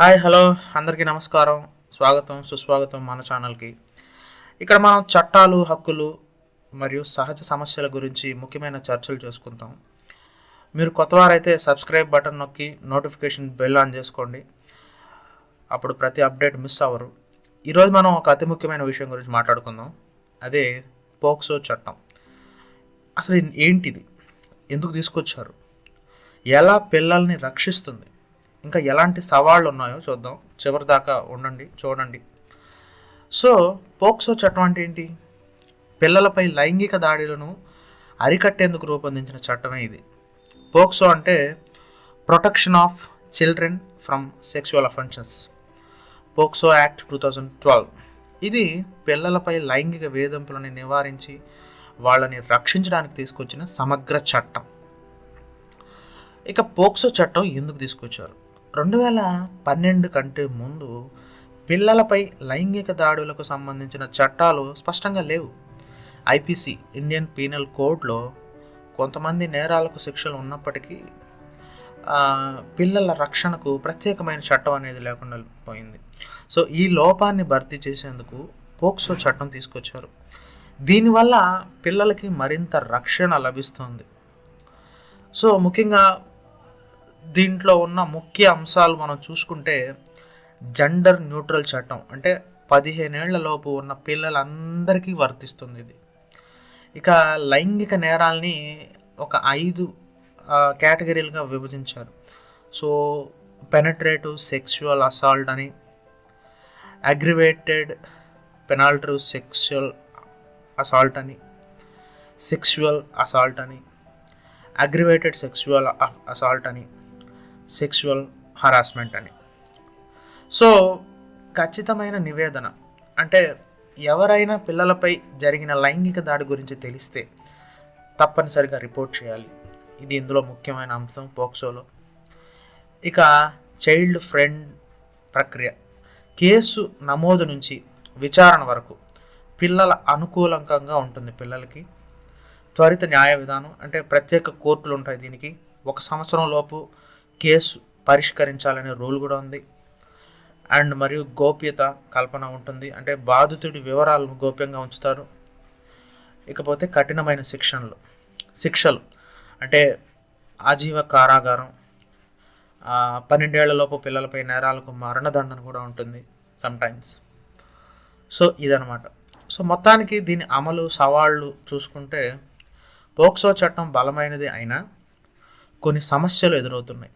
Hi hello. అందరికీ నమస్కారం. స్వాగతం సుస్వాగతం మన ఛానల్కి. ఇక్కడ మనం చట్టాలు హక్కులు మరియు సహజ సమస్యల గురించి ముఖ్యమైన చర్చలు చేసుకుంటాం. మీరు కొత్తవారైతే సబ్స్క్రైబ్ బటన్ నొక్కి నోటిఫికేషన్ బెల్ ఆన్ చేసుకోండి. అప్పుడు ప్రతి అప్డేట్ మిస్ అవ్వరు. ఈరోజు మనం ఒక అతి ముఖ్యమైన విషయం గురించి మాట్లాడుకుందాం. అదే పోక్సో చట్టం. అసలు ఏంటిది? ఎందుకు తీసుకొచ్చారు? ఎలా పిల్లల్ని రక్షిస్తుంది? ఇంకా ఎలాంటి సవాళ్ళు ఉన్నాయో చూద్దాం. చివరి దాకా ఉండండి చూడండి. సో పోక్సో చట్టం అంటే ఏంటి? పిల్లలపై లైంగిక దాడులను అరికట్టేందుకు రూపొందించిన చట్టమే ఇది. పోక్సో అంటే protection of children from sexual offences POCSO act two thousand twelve. ఇది పిల్లలపై లైంగిక వేధింపులను నివారించి వాళ్ళని రక్షించడానికి తీసుకొచ్చిన సమగ్ర చట్టం. ఇక పోక్సో చట్టం ఎందుకు తీసుకొచ్చారు? రెండు వేల పన్నెండు కంటే ముందు పిల్లలపై లైంగిక దాడులకు సంబంధించిన చట్టాలు స్పష్టంగా లేవు. ఐపీసీ ఇండియన్ పీనల్ కోడ్లో కొంతమంది నేరాలకు శిక్షలు ఉన్నప్పటికీ పిల్లల రక్షణకు ప్రత్యేకమైన చట్టం అనేది లేకుండా పోయింది. సో ఈ లోపాన్ని భర్తీ చేసేందుకు పోక్సో చట్టం తీసుకొచ్చారు. దీనివల్ల పిల్లలకి మరింత రక్షణ లభిస్తుంది. సో ముఖ్యంగా దీంట్లో ఉన్న ముఖ్య అంశాలు మనం చూసుకుంటే జెండర్ న్యూట్రల్ చట్టం అంటే పదిహేనేళ్ళ లోపు ఉన్న పిల్లలందరికీ వర్తిస్తుంది ఇది. ఇక లైంగిక నేరాల్ని ఒక ఐదు కేటగిరీలుగా విభజించారు. సో పెనట్రేటివ్ సెక్చువల్ అసాల్ట్ అని అగ్రివేటెడ్ పెనాల్టివ్ సెక్చువల్ అసాల్ట్ అని సెక్చువల్ అసాల్ట్ అని అగ్రివేటెడ్ సెక్చువల్ అసాల్ట్ అని సెక్చువల్ హరాస్మెంట్ అని. సో ఖచ్చితమైన నివేదన. అంటే ఎవరైనా పిల్లలపై జరిగిన లైంగిక దాడి గురించి తెలిస్తే తప్పనిసరిగా రిపోర్ట్ చేయాలి. ఇది ఇందులో ముఖ్యమైన అంశం పోక్సోలో. ఇక చైల్డ్ ఫ్రెండ్ ప్రక్రియ. కేసు నమోదు నుంచి విచారణ వరకు పిల్లల అనుకూలంకంగా ఉంటుంది పిల్లలకి. త్వరిత న్యాయ విధానం అంటే ప్రత్యేక కోర్టులు ఉంటాయి దీనికి. ఒక సంవత్సరం లోపు కేసు పరిష్కరించాలనే రూల్ కూడా ఉంది. అండ్ మరియు గోప్యత కల్పన ఉంటుంది. అంటే బాధితుడి వివరాలను గోప్యంగా ఉంచుతారు. ఇకపోతే కఠినమైన శిక్షణలు శిక్షలు. అంటే ఆజీవ కారాగారం పన్నెండేళ్ళలోపు పిల్లలపై నేరాలకు మరణదండన కూడా ఉంటుంది సమ్టైమ్స్ సో ఇదనమాట సో మొత్తానికి దీని అమలు సవాళ్ళు చూసుకుంటే పోక్సో చట్టం బలమైనది అయినా కొన్ని సమస్యలు ఎదురవుతున్నాయి.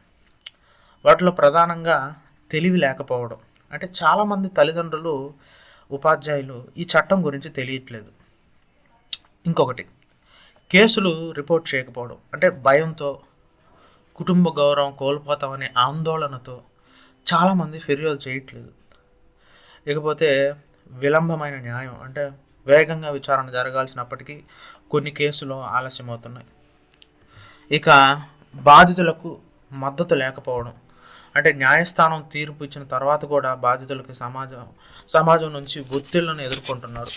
వాటిలో ప్రధానంగా తెలివి లేకపోవడం. అంటే చాలామంది తల్లిదండ్రులు ఉపాధ్యాయులు ఈ చట్టం గురించి తెలియట్లేదు. ఇంకొకటి కేసులు రిపోర్ట్ చేయకపోవడం. అంటే భయంతో కుటుంబ గౌరవం కోల్పోతామనే ఆందోళనతో చాలామంది ఫిర్యాదు చేయట్లేదు. ఇకపోతే విలంబమైన న్యాయం అంటే వేగంగా విచారణ జరగాల్సినప్పటికీ కొన్ని కేసులు ఆలస్యమవుతున్నాయి. ఇక బాధితులకు మద్దతు లేకపోవడం. అంటే న్యాయస్థానం తీర్పు ఇచ్చిన తర్వాత కూడా బాధితులకు సమాజం సమాజం నుంచి ఒత్తిళ్ళను ఎదుర్కొంటున్నారు.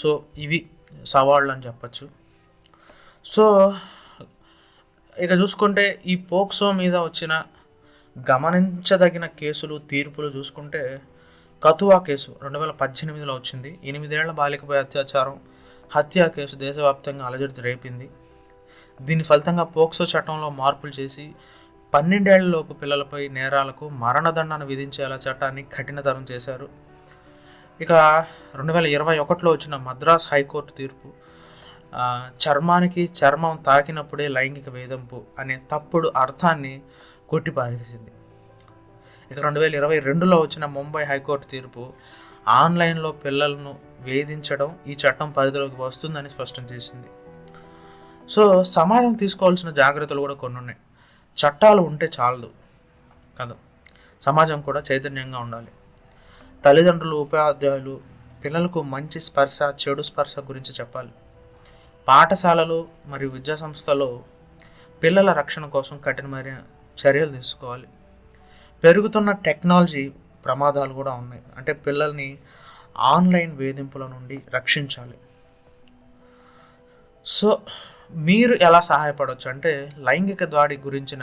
సో ఇవి సవాళ్ళు అని చెప్పచ్చు. సో ఇక చూసుకుంటే ఈ పోక్సో మీద వచ్చిన గమనించదగిన కేసులు తీర్పులు చూసుకుంటే కతువా కేసు రెండు వేల పద్దెనిమిదిలో వచ్చింది. ఎనిమిదేళ్ళ బాలికపై అత్యాచారం హత్య కేసు దేశవ్యాప్తంగా అలజడి రేపింది. దీని ఫలితంగా పోక్సో చట్టంలో మార్పులు చేసి పన్నెండేళ్ళలోపు పిల్లలపై నేరాలకు మరణదండన విధించేలా చట్టాన్ని కఠినతరం చేశారు. ఇక రెండు వేల ఇరవై ఒకటిలో వచ్చిన మద్రాస్ హైకోర్టు తీర్పు చర్మానికి చర్మం తాకినప్పుడే లైంగిక వేధింపు అనే తప్పుడు అర్థాన్ని కొట్టిపారేసింది. ఇక రెండు వేల ఇరవై రెండులో వచ్చిన ముంబై హైకోర్టు తీర్పు ఆన్లైన్లో పిల్లలను వేధించడం ఈ చట్టం పరిధిలోకి వస్తుందని స్పష్టం చేసింది. సో సమాజం తీసుకోవాల్సిన జాగ్రత్తలు కూడా కొన్ని ఉన్నాయి చట్టాలు ఉంటే చాలదు. కదా? సమాజం కూడా చైతన్యంగా ఉండాలి. తల్లిదండ్రులు ఉపాధ్యాయులు పిల్లలకు మంచి స్పర్శ చెడు స్పర్శ గురించి చెప్పాలి. పాఠశాలలు మరియు విద్యా సంస్థలో పిల్లల రక్షణ కోసం కఠినమైన చర్యలు తీసుకోవాలి. పెరుగుతున్న టెక్నాలజీ ప్రమాదాలు కూడా ఉన్నాయి. అంటే పిల్లల్ని ఆన్లైన్ వేధింపుల నుండి రక్షించాలి. సో మీరు ఎలా సహాయపడవచ్చు అంటే లైంగిక దాడి గురించిన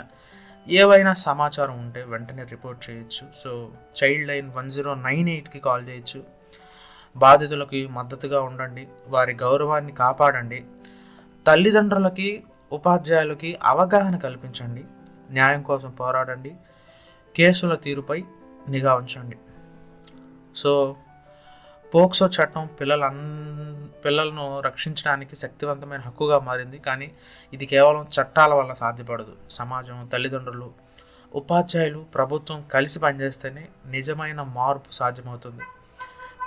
ఏవైనా సమాచారం ఉంటే వెంటనే రిపోర్ట్ చేయొచ్చు. So child line one zero nine ఎయిట్కి కాల్ చేయొచ్చు. బాధితులకి మద్దతుగా ఉండండి. వారి గౌరవాన్ని కాపాడండి. తల్లిదండ్రులకి ఉపాధ్యాయులకి అవగాహన కల్పించండి. న్యాయం కోసం పోరాడండి. కేసుల తీరుపై నిఘా ఉంచండి. సో పోక్సో చట్టం పిల్లల పిల్లలను రక్షించడానికి శక్తివంతమైన హక్కుగా మారింది. కానీ ఇది కేవలం చట్టాల వల్ల సాధ్యపడదు. సమాజం తల్లిదండ్రులు ఉపాధ్యాయులు ప్రభుత్వం కలిసి పనిచేస్తేనే నిజమైన మార్పు సాధ్యమవుతుంది.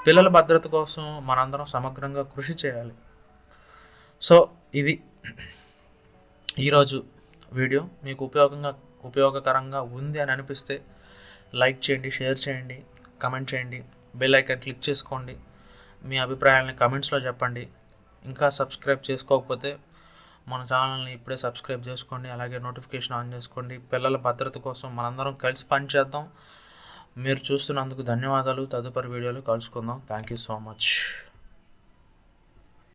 పిల్లల భద్రత కోసం మనందరం సమగ్రంగా కృషి చేయాలి. సో ఇది ఈరోజు వీడియో. మీకు ఉపయోగంగా ఉపయోగకరంగా ఉంది అని అనిపిస్తే లైక్ చేయండి షేర్ చేయండి కమెంట్ చేయండి. బెల్ ఐకాన్ క్లిక్ చేసుకోండి. మీ అభిప్రాయాలని కమెంట్స్లో చెప్పండి. ఇంకా సబ్స్క్రైబ్ చేసుకోకపోతే మన ఛానల్ని ఇప్పుడే సబ్స్క్రైబ్ చేసుకోండి. అలాగే నోటిఫికేషన్ ఆన్ చేసుకోండి. పిల్లల భద్రత కోసం మనందరం కలిసి పనిచేద్దాం మీరు చూస్తున్నందుకు ధన్యవాదాలు. తదుపరి వీడియోలో కలుసుకుందాం. Thank you so much.